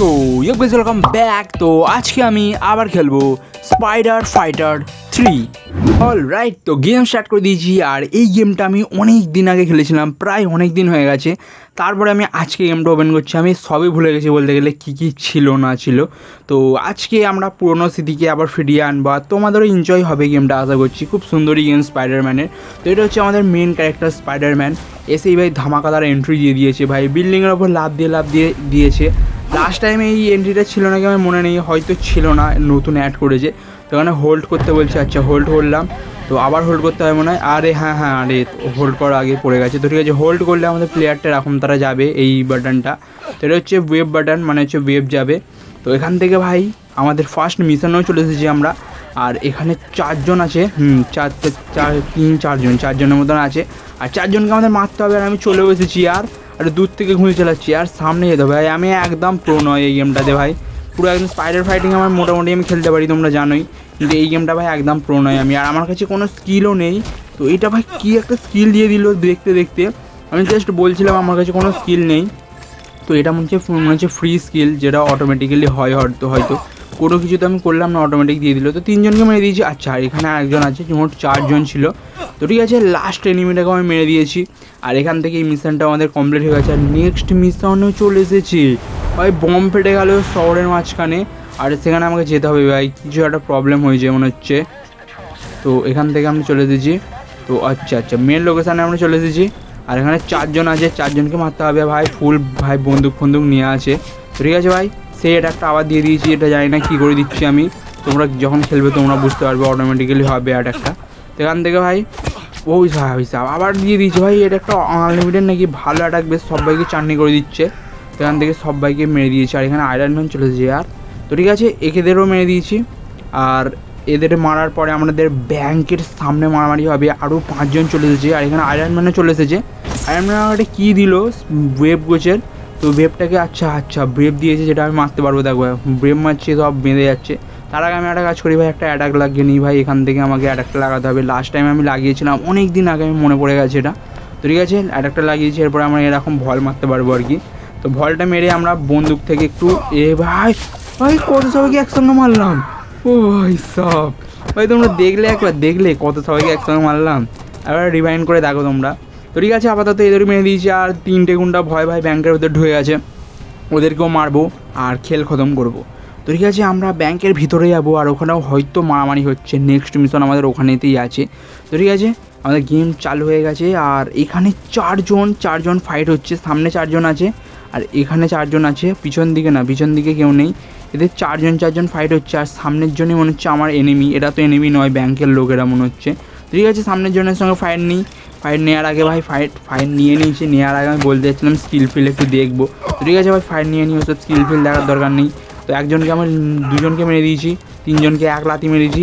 So ইয়ে guys welcome back তো, আজকে আমি আবার খেলব spider fighter three all right তো গেম স্টার্ট করে দিয়েছি, আর এই গেমটা আমি অনেক দিন আগে খেলেছিলাম, প্রায় অনেক দিন হয়ে গেছে। তারপরে আমি আজকে গেমটা ওপেন করছি, আমি সবই ভুলে গেছি বলতে গেলে কী কী ছিল না ছিল। তো, আজকে আমরা পুরোনো স্মৃতিকে আবার ফিরিয়ে আনব তোমাদেরও এনজয় হবে গেমটা আশা করছি। খুব সুন্দরই গেম স্পাইডারম্যানের তো, এটা হচ্ছে আমাদের মেন ক্যারেক্টার স্পাইডারম্যান এসেই ভাই ধামাকাদার এন্ট্রি দিয়ে দিয়েছে ভাই বিল্ডিংয়ের ওপর লাভ দিয়ে লাভ দিয়ে দিয়েছে। লাস্ট টাইম এই এন্ট্রিটা ছিল নাকি আমার মনে নেই, হয়তো ছিল না, নতুন অ্যাড করেছে। তো ওখানে হোল্ড করতে বলছে আচ্ছা হোল্ড করলাম। তো আবার হোল্ড করতে হবে মনে হয়, আরে হ্যাঁ হ্যাঁ আরে হোল্ড করার আগে পড়ে গেছে। তো ঠিক আছে হোল্ড করলে আমাদের প্লেয়ারটা এরকম, তারা যাবে এই বাটনটা তো এটা হচ্ছে ওয়েব বাটন মানে হচ্ছে ওয়েব যাবে। তো এখান থেকে ভাই, আমাদের ফার্স্ট মিশনেও চলে এসেছি আমরা। আর এখানে চারজন আছে, হুম, চার চার, তিন, চারজন, চারজনের মতন আছে। আর চারজনকে আমাদের মারতে হবে আর আমি চলেও এসেছি, আর আর দূর থেকে ঘুরে চালাচ্ছি আর সামনে যেতে ভাই, আমি একদম প্রো নয় এই গেমটাতে ভাই। পুরো একদম স্পাইডার ফাইটিং আমার মোটামুটি আমি খেলতে পারি, তোমরা জানোই। কিন্তু এই গেমটা ভাই, একদম প্রো নয় আমি। আর আমার কাছে কোনো স্কিলও নেই। তো এটা, ভাই, কী একটা স্কিল দিয়ে দিল দেখতে দেখতে। আমি জাস্ট বলছিলাম, আমার কাছে কোনো স্কিল নেই। তো এটা মনে হচ্ছে মনে হচ্ছে ফ্রি স্কিল যেটা অটোমেটিক্যালি হয়, হয়তো হয়তো। কোনো কিছু তো আমি করলাম না অটোমেটিক দিয়ে দিল। তো তিনজনকে মেরে দিয়েছি। আচ্ছা আর এখানে একজন আছে মোট চারজন ছিল। তো ঠিক আছে লাস্ট এনিমিটাকে আমি মেরে দিয়েছি। আর এখান থেকে এই মিশনটা আমাদের কমপ্লিট হয়ে গেছে। আর নেক্সট মিশনেও চলে এসেছি। ভাই বম ফেটে গেল শহরের মাঝখানে। আর সেখানে আমাকে যেতে হবে ভাই। কিছু একটা প্রবলেম হয়েছে মনে হচ্ছে। তো এখান থেকে আমি চলে এসেছি। তো আচ্ছা আচ্ছা মেন লোকেশানে আমরা চলে এসেছি। আর এখানে চারজন আছে, চারজনকে মারতে হবে। ভাই ফুল ভাই বন্দুক ফন্দুক নিয়ে আছে। ঠিক আছে ভাই। সেই একটা আবার দিয়ে দিয়েছি, এটা জানি না কী করে দিচ্ছি আমি। তোমরা যখন খেলবে, তোমরা বুঝতে পারবে অটোমেটিক্যালি হবে একটা। তো থেকে ভাই ওই সাহেব ওই সাহেব আবার দিয়ে দিয়েছি ভাই, এটা একটা আনলিমিটেড নাকি ভালো অ্যাটাক বেশ সবাইকে চাটনি করে দিচ্ছে। সেখান থেকে সবাইকে মেরে দিয়েছি, আর এখানে আয়রন ম্যান চলে এসেছে আর। তো ঠিক আছে, একেদেরও মেরে দিয়েছি। আর এদের মারার পরে আমাদের ব্যাংকের সামনে মারামারি হবে আরও পাঁচজন চলে এসেছে, আর এখানে আয়রন ম্যানও চলে এসেছে। আয়রন ম্যান আমাকে কী দিল? ওয়েব গোছের তো ওয়েবটাকে আচ্ছা আচ্ছা ব্রেভ দিয়েছে যেটা আমি মারতে পারব। দেখো ব্রেভ মারছে, সব বেঁধে যাচ্ছে। তার আগে আমি একটা কাজ করি ভাই, একটা অ্যাটাক লাগিয়ে নিই ভাই, এখান থেকে আমাকে অ্যাটাকটা লাগাতে হবে। লাস্ট টাইম আমি লাগিয়েছিলাম অনেক দিন আগে আমি মনে পড়ে গেছে এটা। তো ঠিক আছে অ্যাটাকটা লাগিয়েছি, এরপরে আমরা এরকম ভল মারতে পারব আর কি। তো ভলটা মেরে আমরা বন্দুক থেকে একটু এ ভাই ভাই, কত সবাইকে একসঙ্গে মারলাম? ও ভাই, সব। ভাই, তোমরা দেখলে একবার, দেখলে কত সবাইকে একসঙ্গে মারলাম। এবার রিভাইন্ড করে দেখো তোমরা। তো ঠিক আছে, আপাতত এদের মেরে দিয়েছি, আর তিনটে গুন্ডা ভয় ভাই ব্যাংকের ভিতরে ঢুকে গেছে। ওদেরকেও মারবো, আর খেল খতম করব। তো ঠিক আছে, আমরা ব্যাংকের ভিতরে যাব, আর ওখানেও হয়তো মারামারি হচ্ছে নেক্সট মিশন আমাদের ওখানেতেই আছে। তো ঠিক আছে, আমাদের গেম চালু হয়ে গেছে, আর এখানে চারজন চারজন ফাইট হচ্ছে, সামনে চারজন আছে, আর এখানে চারজন আছে, পিছন দিকে না, পিছন দিকে কেউ নেই। এদের চারজন চারজন ফাইট হচ্ছে, আর সামনের জন্যই মনে হচ্ছে আমার এনিমি এটা তো এনিমি নয় ব্যাংকের লোকেরা মনে হচ্ছে। ঠিক আছে, সামনের জনের সঙ্গে ফাইট নিই ফাইট নেওয়ার আগে ভাই ফাইট ফাইট নিয়ে নিয়েছি, নেওয়ার আগে আমি বলতে চাচ্ছিলাম স্কিল ফিল একটু দেখব। ঠিক আছে ভাই ফাইট নিয়ে নিয়ে ওসব স্কিল ফিল দেখার দরকার নেই। তো একজনকে আমার দুজনকে মেরে দিয়েছি, তিনজনকে এক লাতি মেরেছি,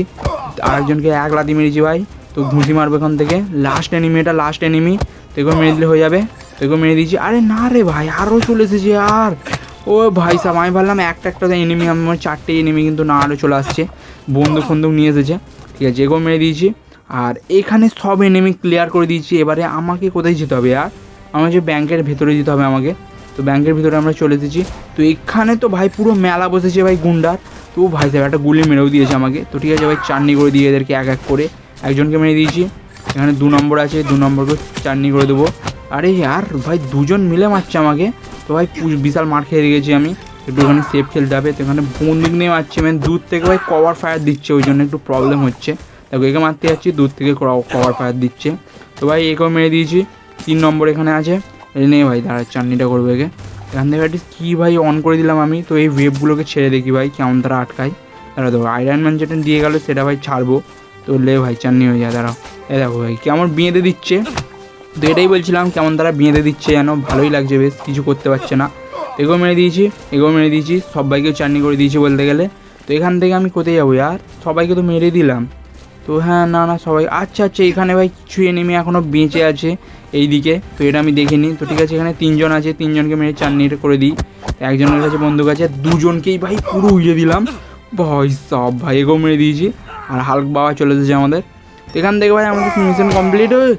আরেকজনকে এক লাতি মেরেছি ভাই। তো ঘুষি মারবো এখান থেকে। লাস্ট এনিমি এটা লাস্ট এনিমি তোকেও মেরে দিলে হয়ে যাবে। তোকেও মেরে দিয়েছি। আরে না রে ভাই আরও চলে এসেছে আর। ও ভাই সাহেব আমি ভাবলাম একটা একটা এনিমি আমার চারটে এনিমি কিন্তু না আরও চলে আসছে। বন্দুক, ফন্দুক নিয়ে এসেছে। ঠিক আছে এগো মেরে দিয়েছি। আর এখানে সব এনেমি ক্লিয়ার করে দিয়েছি। এবারে আমাকে কোথায় যেতে হবে আর? আমার যে ব্যাংকের ভেতরে যেতে হবে আমাকে। তো ব্যাংকের ভিতরে আমরা চলে এসেছি। তো এখানে তো ভাই পুরো মেলা বসেছে ভাই গুন্ডার। তো ভাই সাহেব একটা গুলি মেরেও দিয়েছে আমাকে। তো ঠিক আছে ভাই, চাটনি করে দিয়ে এদেরকে এক এক করে একজনকে মেরে দিয়েছি। এখানে দু নম্বর আছে, দু নম্বরকে চাটনি করে দেবো। আরে আর ভাই দুজন মিলে মারছে আমাকে। তো ভাই বিশাল মার খেয়ে গেছি আমি। একটু ওখানে সেফ খেলতে হবে। তো এখানে বন্দুক নিয়ে মারছে। মানে দূর থেকে ভাই কভার ফায়ার দিচ্ছে, ওই জন্য একটু প্রবলেম হচ্ছে। দেখো একে মারতে যাচ্ছি, দূর থেকে কভার ফায়ার দিচ্ছে। তো ভাই একেও মেরে দিয়েছি। তিন নম্বর এখানে আছে। নে ভাই, দাঁড়া চাটনিটা করব একে। এখান থেকে কী ভাই অন করে দিলাম আমি। তো এই ওয়েবগুলোকে ছেড়ে দেখি ভাই, কেমন তারা আটকায়। দাঁড়া, দেখো আয়রন ম্যান যেটা দিয়ে গেলো, সেটা ভাই ছাড়বো। তো লে ভাই চাটনি হয়ে যায় দাঁড়াও। এ দেখো ভাই কেমন বিয়েতে দিচ্ছে। তো এটাই বলছিলাম, কেমন তারা বিয়েতে দিচ্ছে যেন, ভালোই লাগছে বেশ, কিছু করতে পারছে না। এগো মেরে দিয়েছি এগো মেরে দিয়েছি, সবাইকেও চাটনি করে দিয়েছি বলতে গেলে। তো এখান থেকে আমি কোথায় যাব আর সবাইকে তো মেরে দিলাম। তো হ্যাঁ না না, সবাই আচ্ছা আচ্ছা এখানে ভাই কিছু এনিমি এখনও বেঁচে আছে এই দিকে তো এটা আমি দেখিনি তো ঠিক আছে, এখানে তিনজন আছে, তিনজনকে মেরে চাটনিটা করে দিই। একজনের কাছে বন্দুক আছে, দুজনকেই ভাই পুরো উড়িয়ে দিলাম। ভাই সব, ভাই এগো মেরে দিয়েছি। আর হালক বাবা চলে এসেছে আমাদের। এখান থেকে ভাই আমাদের মিশন কমপ্লিট হয়ে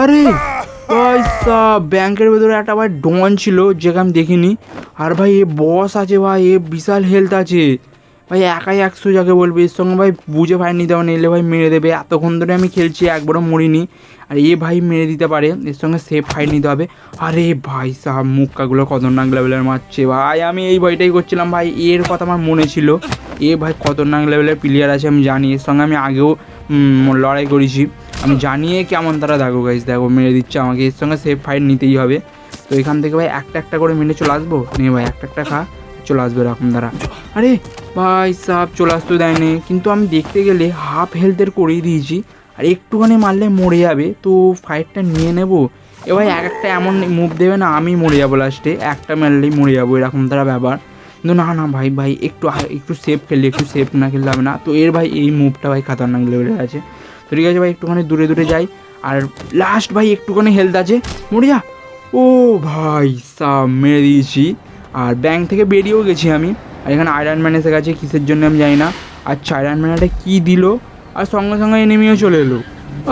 আরে, ভাই সব ব্যাংকের ভেতরে একটা ভাই ডন ছিল, যেটা আমি দেখিনি আর ভাই এ বস আছে, ভাই, এ বিশাল হেলথ আছে। ভাই, একাই একশো যাকে বলবে, এর সঙ্গে ভাই বুঝে ফাইট নিতে পারে এলে ভাই মেরে দেবে। এতক্ষণ ধরে আমি খেলছি, একবারও মরিনি। আর এ ভাই মেরে দিতে পারে, এর সঙ্গে সেফ ফাইট নিতে হবে। আরে ভাই সাহাব, মুক্কাগুলো খতরনাক লেভেলের মারছে। ভাই, আমি এই ভয়টাই করছিলাম, ভাই, এর কথা আমার মনে ছিল। এ ভাই খতরনাক লেভেলের প্লেয়ার আছে, আমি জানি। এর সঙ্গে আমি আগেও লড়াই করেছি। আমি জানিয়ে কেমন তারা দেখো গাইজ দেখো, মেরে দিচ্ছে আমাকে। এর সঙ্গে সেফ ফাইট নিতেই হবে। তো এখান থেকে ভাই একটা একটা করে মেরে চলে আসব? নে ভাই, একটা একটা খা। চলে আসবে এরকম দ্বারা। আরে ভাই সাপ চলে আসতে দেয়নি। কিন্তু আমি দেখতে গেলে হাফ হেলথের করেই দিয়েছি। আর একটুখানি মারলে মরে যাবে। তো ফাইটটা নিয়ে নেব। এ ভাই, এক একটা এমন মুভ দেবে না, আমি মরে যাব লাস্টে একটা মারলেই মরে যাব, এরকম তারা ব্যাপার। কিন্তু না না ভাই ভাই, একটু একটু সেফ খেললে, একটু সেফ না খেললে হবে না। তো এর ভাই, এই মুভটা ভাই খাতারনাক লেভেলের আছে। তো ঠিক আছে ভাই, একটুখানি দূরে দূরে যাই। আর লাস্ট ভাই, একটুখানি হেলথ আছে। মরে যা। ও ভাই সাব মেরে দিয়েছি। আর ব্যাংক থেকে বেরিয়েও গেছি আমি। আর এখানে আয়রন ম্যান এসে গেছে, কিসের জন্য আমি জানি না। আচ্ছা আয়রন ম্যান একটা কী দিল? আর সঙ্গে সঙ্গে এনিমিও চলে এলো।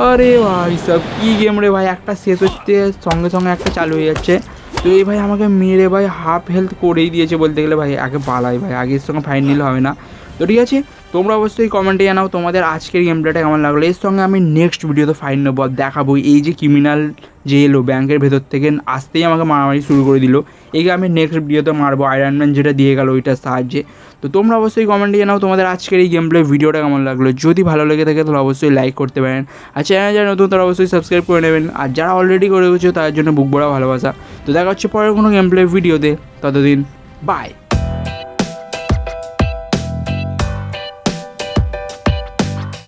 আরে ভাই, সব কী গেম রে ভাই? একটা শেষ হচ্ছে, সঙ্গে সঙ্গে একটা চালু হয়ে যাচ্ছে। তো এই ভাই আমাকে মেরে ভাই হাফ হেলথ করেই দিয়েছে বলতে গেলে ভাই। আগে পালাই ভাই আগের সঙ্গে ফাইন নিলে হবে না। তো ঠিক আছে তোমরা অবশ্যই কমেন্টে জানাও তোমাদের আজকের গেম প্লেটা কেমন লাগল। এর সঙ্গে আমি নেক্সট ভিডিওতে ফাইন নেব দেখাবো এই যে ক্রিমিনাল যে এলো ব্যাংকের ভেতর থেকে আসতেই আমাকে মারামারি শুরু করে দিল। একে আমি নেক্সট ভিডিওতে মারবো আয়রনম্যান যেটা দিয়ে গেল ওইটার সাহায্যে। তো তোমরা অবশ্যই কমেন্টে জানাও তোমাদের আজকের এই গেম প্লে ভিডিওটা কেমন লাগল। যদি ভালো লেগে থাকে তাহলে অবশ্যই লাইক করতে পারেন। আর চ্যানেল যারা নতুন তারা অবশ্যই সাবস্ক্রাইব করে নেবেন। আর যারা অলরেডি করে গেছো তার জন্য বুক বড়া ভালোবাসা। তো দেখা হচ্ছে পরের কোনো গেম প্লে ভিডিওতে ততদিন বাই